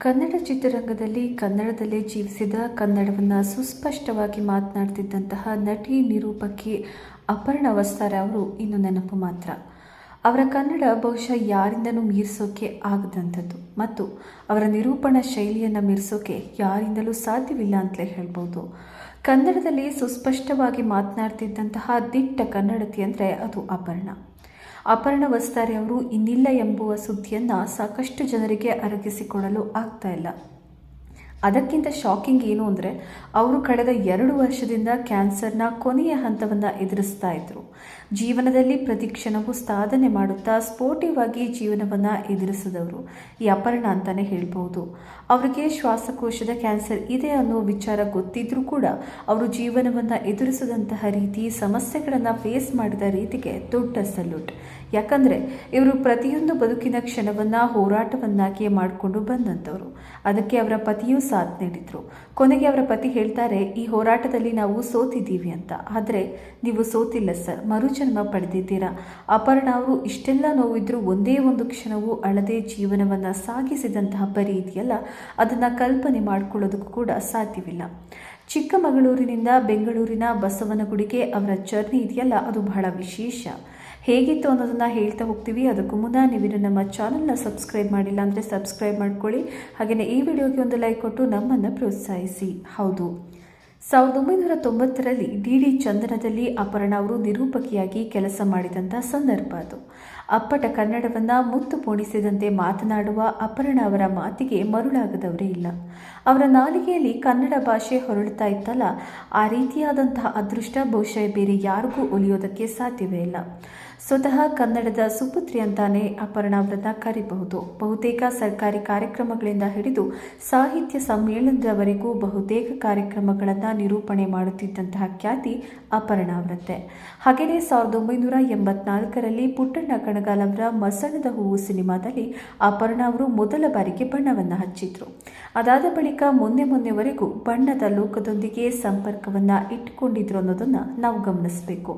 ಕನ್ನಡ ಚಿತ್ರರಂಗದಲ್ಲಿ ಕನ್ನಡದಲ್ಲೇ ಜೀವಿಸಿದ, ಕನ್ನಡವನ್ನು ಸುಸ್ಪಷ್ಟವಾಗಿ ಮಾತನಾಡ್ತಿದ್ದಂತಹ ನಟಿ ನಿರೂಪಕಿ ಅಪರ್ಣ ವಸ್ತಾರ ಅವರು ಇನ್ನು ನೆನಪು ಮಾತ್ರ. ಅವರ ಕನ್ನಡ ಬಹುಶಃ ಯಾರಿಂದನೂ ಮೀರಿಸೋಕೆ ಆಗದಂಥದ್ದು ಮತ್ತು ಅವರ ನಿರೂಪಣಾ ಶೈಲಿಯನ್ನು ಮೀರಿಸೋಕೆ ಯಾರಿಂದಲೂ ಸಾಧ್ಯವಿಲ್ಲ ಅಂತಲೇ ಹೇಳ್ಬೋದು. ಕನ್ನಡದಲ್ಲಿ ಸುಸ್ಪಷ್ಟವಾಗಿ ಮಾತನಾಡ್ತಿದ್ದಂತಹ ದಿಟ್ಟ ಕನ್ನಡತಿ ಅಂದರೆ ಅದು ಅಪರ್ಣ. ಅಪರ್ಣ ವಸ್ತಾರಿ ಅವರು ಇನ್ನಿಲ್ಲ ಎಂಬುವ ಸುದ್ದಿಯನ್ನು ಸಾಕಷ್ಟು ಜನರಿಗೆ ಅರಗಿಸಿಕೊಳ್ಳಲು ಆಗ್ತಾ ಇಲ್ಲ. ಅದಕ್ಕಿಂತ ಶಾಕಿಂಗ್ ಏನು ಅಂದರೆ ಅವರು ಕಳೆದ ಎರಡು ವರ್ಷದಿಂದ ಕ್ಯಾನ್ಸರ್ನ ಕೊನೆಯ ಹಂತವನ್ನು ಎದುರಿಸ್ತಾ ಇದ್ರು. ಜೀವನದಲ್ಲಿ ಪ್ರತಿ ಕ್ಷಣವೂ ಸಾಧನೆ ಮಾಡುತ್ತಾ ಸ್ಪೋರ್ಟಿವ್ ಆಗಿ ಜೀವನವನ್ನು ಎದುರಿಸಿದವರು. ಈ ಅಪರ್ಣ ಅಂತಲೇ ಹೇಳ್ಬೋದು ಅವರಿಗೆ ಶ್ವಾಸಕೋಶದ ಕ್ಯಾನ್ಸರ್ ಇದೆ ಅನ್ನೋ ವಿಚಾರ ಗೊತ್ತಿದ್ರೂ ಕೂಡ ಅವರು ಜೀವನವನ್ನು ಎದುರಿಸಿದಂತಹ ರೀತಿ ಸಮಸ್ಯೆಗಳನ್ನು ಫೇಸ್ ಮಾಡಿದ ರೀತಿಗೆ ದೊಡ್ಡ ಸಲ್ಯೂಟ್ ಯಾಕಂದರೆ ಇವರು ಪ್ರತಿಯೊಂದು ಬದುಕಿನ ಕ್ಷಣವನ್ನು ಹೋರಾಟವನ್ನಾಗಿಯೇ ಮಾಡಿಕೊಂಡು ಬಂದಂಥವರು. ಅದಕ್ಕೆ ಅವರ ಪತಿಯೂ ಸಾಥ್ ನೀಡಿದ್ರು. ಕೊನೆಗೆ ಅವರ ಪತಿ ಹೇಳ್ತಾರೆ, ಈ ಹೋರಾಟದಲ್ಲಿ ನಾವು ಸೋತಿದ್ದೀವಿ ಅಂತ. ಆದರೆ ನೀವು ಸೋತಿಲ್ಲ ಸರ್. ಮರುಜನ್ಮ ಪಡೆದಿದ್ದೀರಾ. ಅಪರ್ಣ ಅವರು ಇಷ್ಟೆಲ್ಲ ನೋವಿದ್ರೂ ಒಂದೇ ಒಂದು ಕ್ಷಣವೂ ಅಳದೆ ಜೀವನವನ್ನು ಸಾಗಿಸಿದಂತಹ ಪರಿ ಇದೆಯಲ್ಲ, ಅದನ್ನು ಕಲ್ಪನೆ ಮಾಡಿಕೊಳ್ಳೋದಕ್ಕೂ ಕೂಡ ಸಾಧ್ಯವಿಲ್ಲ. ಚಿಕ್ಕಮಗಳೂರಿನಿಂದ ಬೆಂಗಳೂರಿನ ಬಸವನಗುಡಿಗೆ ಅವರ ಜರ್ನಿ ಇದೆಯಲ್ಲ, ಅದು ಬಹಳ ವಿಶೇಷ. ಹೇಗಿತ್ತು ಅನ್ನೋದನ್ನು ಹೇಳ್ತಾ ಹೋಗ್ತೀವಿ. ಅದಕ್ಕೂ ಮುನ್ನ ನೀವಿನ್ನು ನಮ್ಮ ಚಾನಲ್ನ ಸಬ್ಸ್ಕ್ರೈಬ್ ಮಾಡಿಲ್ಲ ಅಂದರೆ ಸಬ್ಸ್ಕ್ರೈಬ್ ಮಾಡ್ಕೊಳ್ಳಿ. ಹಾಗೆಯೇ ಈ ವಿಡಿಯೋಗೆ ಒಂದು ಲೈಕ್ ಕೊಟ್ಟು ನಮ್ಮನ್ನು ಪ್ರೋತ್ಸಾಹಿಸಿ. ಹೌದು. ಸಾವಿರದ ಒಂಬೈನೂರ ತೊಂಬತ್ತರಲ್ಲಿ ಡಿ ಡಿ ಚಂದನದಲ್ಲಿ ಅಪರ್ಣ ಅವರು ನಿರೂಪಕಿಯಾಗಿ ಕೆಲಸ ಮಾಡಿದಂಥ ಸಂದರ್ಭ ಅದು. ಅಪ್ಪಟ ಕನ್ನಡವನ್ನು ಮುತ್ತು ಪೋಣಿಸಿದಂತೆ ಮಾತನಾಡುವ ಅಪರ್ಣ ಅವರ ಮಾತಿಗೆ ಮರುಳಾಗದವರೇ ಇಲ್ಲ. ಅವರ ನಾಲಿಗೆಯಲ್ಲಿ ಕನ್ನಡ ಭಾಷೆ ಹೊರಳುತ್ತಾ ಇತ್ತಲ್ಲ, ಆ ರೀತಿಯಾದಂತಹ ಅದೃಷ್ಟ ಬಹುಶಃ ಬೇರೆ ಯಾರಿಗೂ ಒಲಿಯೋದಕ್ಕೆ ಸಾಧ್ಯವೇ ಇಲ್ಲ. ಸ್ವತಃ ಕನ್ನಡದ ಸುಪುತ್ರಿ ಅಂತಾನೆ ಅಪರ್ಣ ವ್ರತ ಕರಿಬಹುದು. ಬಹುತೇಕ ಸರ್ಕಾರಿ ಕಾರ್ಯಕ್ರಮಗಳಿಂದ ಹಿಡಿದು ಸಾಹಿತ್ಯ ಸಮ್ಮೇಳನದವರೆಗೂ ಬಹುತೇಕ ಕಾರ್ಯಕ್ರಮಗಳನ್ನು ನಿರೂಪಣೆ ಮಾಡುತ್ತಿದ್ದಂತಹ ಖ್ಯಾತಿ ಅಪರ್ಣ ವ್ರತೆ. ಹಾಗೆಯೇ ಸಾವಿರದ ಒಂಬೈನೂರ ಎಂಬತ್ನಾಲ್ಕರಲ್ಲಿ ಪುಟ್ಟಣ್ಣ ಕಣಗಾಲ್ ಅವರ ಮಸಣದ ಹೂವು ಸಿನಿಮಾದಲ್ಲಿ ಅಪರ್ಣ ಅವರು ಮೊದಲ ಬಾರಿಗೆ ಬಣ್ಣವನ್ನು ಹಚ್ಚಿದ್ರು. ಅದಾದ ಬಳಿಕ ಮೊನ್ನೆ ಮೊನ್ನೆವರೆಗೂ ಬಣ್ಣದ ಲೋಕದೊಂದಿಗೆ ಸಂಪರ್ಕವನ್ನು ಇಟ್ಟುಕೊಂಡಿದ್ರು ಅನ್ನೋದನ್ನು ನಾವು ಗಮನಿಸಬೇಕು.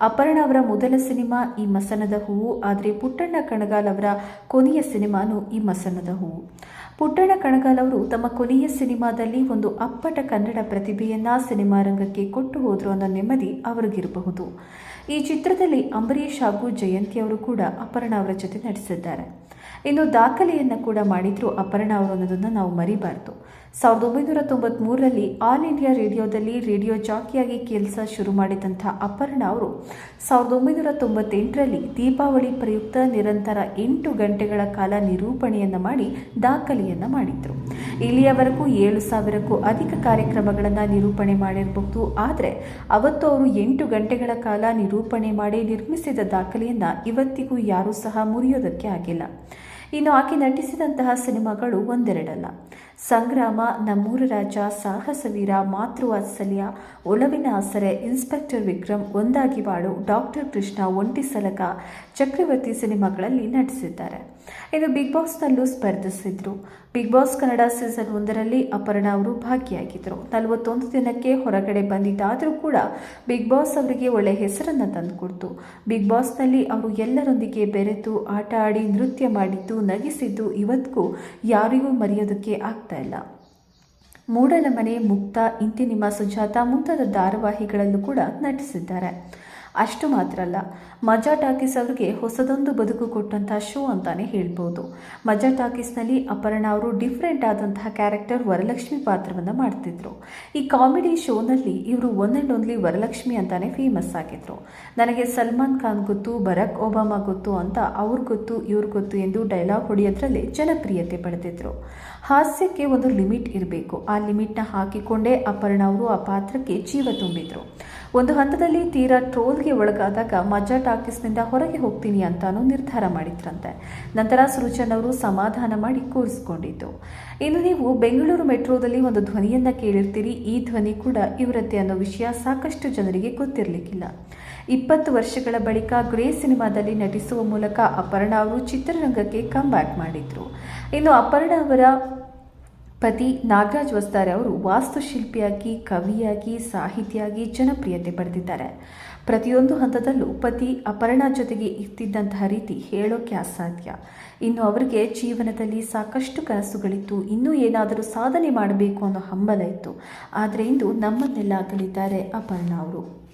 ಅಪರ್ಣ ಅವರ ಮೊದಲ ಸಿನಿಮಾ ಈ ಮಸನದ ಹೂವು, ಆದರೆ ಪುಟ್ಟಣ್ಣ ಕಣಗಾಲ್ ಅವರ ಕೊನೆಯ ಸಿನಿಮಾನು ಈ ಮಸನದ ಹೂವು. ಪುಟ್ಟಣ್ಣ ಕಣಗಾಲ್ ಅವರು ತಮ್ಮ ಕೊನೆಯ ಸಿನಿಮಾದಲ್ಲಿ ಒಂದು ಅಪ್ಪಟ ಕನ್ನಡ ಪ್ರತಿಭೆಯನ್ನ ಸಿನಿಮಾ ರಂಗಕ್ಕೆ ಕೊಟ್ಟು ಹೋದರು ಅನ್ನೋ ನೆಮ್ಮದಿ ಅವರಿಗಿರಬಹುದು. ಈ ಚಿತ್ರದಲ್ಲಿ ಅಂಬರೀಷ್ ಹಾಗೂ ಜಯಂತಿ ಅವರು ಕೂಡ ಅಪರ್ಣ ಅವರ ಜೊತೆ ನಟಿಸಿದ್ದಾರೆ. ಇನ್ನು ದಾಖಲೆಯನ್ನು ಕೂಡ ಮಾಡಿದ್ರು ಅಪರ್ಣ ಅವರು ಅನ್ನೋದನ್ನು ನಾವು ಮರಿಬಾರ್ದು. ಸಾವಿರದ ಒಂಬೈನೂರ ತೊಂಬತ್ತ್ಮೂರರಲ್ಲಿ ಆಲ್ ಇಂಡಿಯಾ ರೇಡಿಯೋದಲ್ಲಿ ರೇಡಿಯೋ ಜಾಕಿಯಾಗಿ ಕೆಲಸ ಶುರು ಮಾಡಿದಂಥ ಅಪರ್ಣ ಅವರು ಸಾವಿರದ ಒಂಬೈನೂರ ತೊಂಬತ್ತೆಂಟರಲ್ಲಿ ದೀಪಾವಳಿ ಪ್ರಯುಕ್ತ ನಿರಂತರ ಎಂಟು ಗಂಟೆಗಳ ಕಾಲ ನಿರೂಪಣೆಯನ್ನು ಮಾಡಿ ದಾಖಲೆಯನ್ನು ಮಾಡಿದರು. ಇಲ್ಲಿಯವರೆಗೂ ಏಳು ಸಾವಿರಕ್ಕೂ ಅಧಿಕ ಕಾರ್ಯಕ್ರಮಗಳನ್ನು ನಿರೂಪಣೆ ಮಾಡಿರಬಹುದು. ಆದರೆ ಅವತ್ತು ಅವರು ಎಂಟು ಗಂಟೆಗಳ ಕಾಲ ನಿರೂಪಣೆ ಮಾಡಿ ನಿರ್ಮಿಸಿದ ದಾಖಲೆಯನ್ನು ಇವತ್ತಿಗೂ ಯಾರೂ ಸಹ ಮುರಿಯೋದಕ್ಕೆ ಆಗಿಲ್ಲ. ಇನ್ನು ಆಕೆ ನಟಿಸಿದಂತಹ ಸಿನಿಮಾಗಳು ಒಂದೆರಡಲ್ಲ. ಸಂಗ್ರಾಮ, ನಮ್ಮೂರ ರಾಜ, ಸಾಹಸವೀರ, ಮಾತೃವಾತ್ಸಲ್ಯ ಒಳವಿನ ಆಸರೆ, ಇನ್ಸ್ಪೆಕ್ಟರ್ ವಿಕ್ರಮ್, ಒಂದಾಗಿ ಬಾಳು, ಡಾಕ್ಟರ್ ಕೃಷ್ಣ, ಒಂಟಿ ಸಲಕ, ಚಕ್ರವರ್ತಿ ಸಿನಿಮಾಗಳಲ್ಲಿ ನಟಿಸಿದ್ದಾರೆ. ಇನ್ನು ಬಿಗ್ ಬಾಸ್ನಲ್ಲೂ ಸ್ಪರ್ಧಿಸಿದ್ರು. ಬಿಗ್ ಬಾಸ್ ಕನ್ನಡ ಸೀಸನ್ ಒಂದರಲ್ಲಿ ಅಪರ್ಣ ಅವರು ಭಾಗಿಯಾಗಿದ್ದರು ನಲವತ್ತೊಂದು ದಿನಕ್ಕೆ ಹೊರಗಡೆ ಬಂದಿದ್ದಾದರೂ ಕೂಡ ಬಿಗ್ ಬಾಸ್ ಅವರಿಗೆ ಒಳ್ಳೆ ಹೆಸರನ್ನು ತಂದುಕೊಡ್ತು. ಬಿಗ್ ಬಾಸ್ನಲ್ಲಿ ಅವರು ಎಲ್ಲರೊಂದಿಗೆ ಬೆರೆತು ಆಟ ಆಡಿ ನೃತ್ಯ ಮಾಡಿದ್ದು, ನಗಿಸಿದ್ದು ಇವತ್ತಿಗೂ ಯಾರಿಗೂ ಮರೆಯೋದಕ್ಕೆ ಆಗ್ತಾ ಇಲ್ಲ. ಮೂಡಲ ಮನೆ ಮುಕ್ತ, ಇಂತಿ ನಿಮ್ಮ ಸುಜಾತ ಮುಂತಾದ ಧಾರಾವಾಹಿಗಳಲ್ಲೂ ಕೂಡ ನಟಿಸಿದ್ದಾರೆ. ಅಷ್ಟು ಮಾತ್ರ ಅಲ್ಲ. ಮಜಾ ಟಾಕೀಸ್ ಅವರಿಗೆ ಹೊಸದೊಂದು ಬದುಕು ಕೊಟ್ಟಂತಹ ಶೋ ಅಂತಾನೆ ಹೇಳ್ಬೋದು. ಮಜಾ ಟಾಕೀಸ್ನಲ್ಲಿ ಅಪರ್ಣ ಅವರು ಡಿಫ್ರೆಂಟ್ ಆದಂತಹ ಕ್ಯಾರೆಕ್ಟರ್ ವರಲಕ್ಷ್ಮಿ ಪಾತ್ರವನ್ನು ಮಾಡ್ತಿದ್ರು. ಈ ಕಾಮಿಡಿ ಶೋನಲ್ಲಿ ಇವರು ಒನ್ ಆ್ಯಂಡ್ ಓನ್ಲಿ ವರಲಕ್ಷ್ಮಿ ಅಂತಾನೆ ಫೇಮಸ್ ಆಗಿದ್ರು. ನನಗೆ ಸಲ್ಮಾನ್ ಖಾನ್ ಗೊತ್ತು, ಬರಾಕ್ ಒಬಾಮಾ ಗೊತ್ತು ಅಂತ ಅವ್ರ ಗೊತ್ತು, ಇವ್ರ ಗೊತ್ತು ಎಂದು ಡೈಲಾಗ್ ಹೊಡೆಯೋದ್ರಲ್ಲಿ ಜನಪ್ರಿಯತೆ ಪಡೆದಿದ್ರು. ಹಾಸ್ಯಕ್ಕೆ ಒಂದು ಲಿಮಿಟ್ ಇರಬೇಕು. ಆ ಲಿಮಿಟ್ನ ಹಾಕಿಕೊಂಡೇ ಅಪರ್ಣ ಅವರು ಆ ಪಾತ್ರಕ್ಕೆ ಜೀವ ತುಂಬಿದ್ರು. ಒಂದು ಹಂತದಲ್ಲಿ ತೀರಾ ಒಳಗಾದಾಗ ಮಜಾ ಟಾಕೀಸ್ನಿಂದ ಹೊರಗೆ ಹೋಗ್ತೀನಿ ಅಂತಾನು ನಿರ್ಧಾರ ಮಾಡಿದ್ರಂತೆ. ನಂತರ ಸೃಜನ್ ಅವರು ಸಮಾಧಾನ ಮಾಡಿ ಕೂರಿಸ್ಕೊಂಡಿದ್ದು. ಇನ್ನು ನೀವು ಬೆಂಗಳೂರು ಮೆಟ್ರೋದಲ್ಲಿ ಒಂದು ಧ್ವನಿಯನ್ನ ಕೇಳಿರ್ತೀರಿ. ಈ ಧ್ವನಿ ಕೂಡ ಇವರದ್ದೇ ಅನ್ನೋ ವಿಷಯ ಸಾಕಷ್ಟು ಜನರಿಗೆ ಗೊತ್ತಿರಲಿಕ್ಕಿಲ್ಲ. ಇಪ್ಪತ್ತು ವರ್ಷಗಳ ಬಳಿಕ ಗ್ರೇ ಸಿನಿಮಾದಲ್ಲಿ ನಟಿಸುವ ಮೂಲಕ ಅಪರ್ಣ ಅವರು ಚಿತ್ರರಂಗಕ್ಕೆ ಕಮ್ ಮಾಡಿದ್ರು. ಇನ್ನು ಅಪರ್ಣ ಅವರ ಪತಿ ನಾಗರಾಜ್ ವಸ್ತಾರೆ ಅವರು ವಾಸ್ತುಶಿಲ್ಪಿಯಾಗಿ, ಕವಿಯಾಗಿ, ಸಾಹಿತಿಯಾಗಿ ಜನಪ್ರಿಯತೆ ಪಡೆದಿದ್ದಾರೆ. ಪ್ರತಿಯೊಂದು ಹಂತದಲ್ಲೂ ಪತಿ ಅಪರ್ಣ ಜೊತೆಗೆ ಇರ್ತಿದ್ದಂತಹ ರೀತಿ ಹೇಳೋಕ್ಕೆ ಅಸಾಧ್ಯ. ಇನ್ನು ಅವರಿಗೆ ಜೀವನದಲ್ಲಿ ಸಾಕಷ್ಟು ಕನಸುಗಳಿತ್ತು. ಇನ್ನೂ ಏನಾದರೂ ಸಾಧನೆ ಮಾಡಬೇಕು ಅನ್ನೋ ಹಂಬಲ ಇತ್ತು. ಆದರೆ ಇಂದು ನಮ್ಮನ್ನೆಲ್ಲ ಅಗಲಿದ್ದಾರೆ ಅಪರ್ಣ ಅವರು.